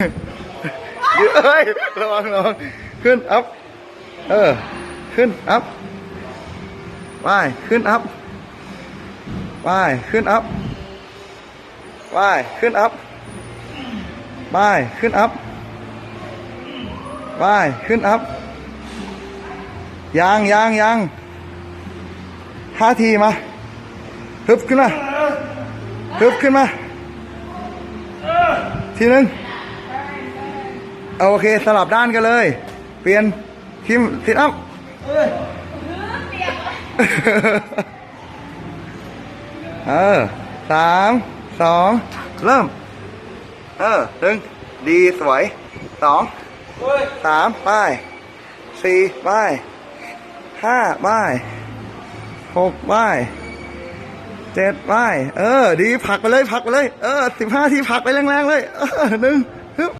เอ้ยระวังระวังขึ้นอัพเออ ขึ้นอัพไปขึ้นอัพไปขึ้นอัพไปขึ้นอัพไปขึ้นอัพไปขึ้นอัพยางยางยางห้าทีมาฮึบขึ้นมาฮึบขึ้นมา ทีหนึ่ง เอาโอเคสลับด้านกันเลย เปลี่ยนทีมสิอัพเออสามสองเริ่ม เออหนึ่งดีสวยสองสามไปสี่ไปห้าไปหกไปเจ็ดไปเออ ดีผลักไปเลยผลักไปเลย เออสิบห้าทีผลักไปแรงๆเลย เออหนึ่งฮึบ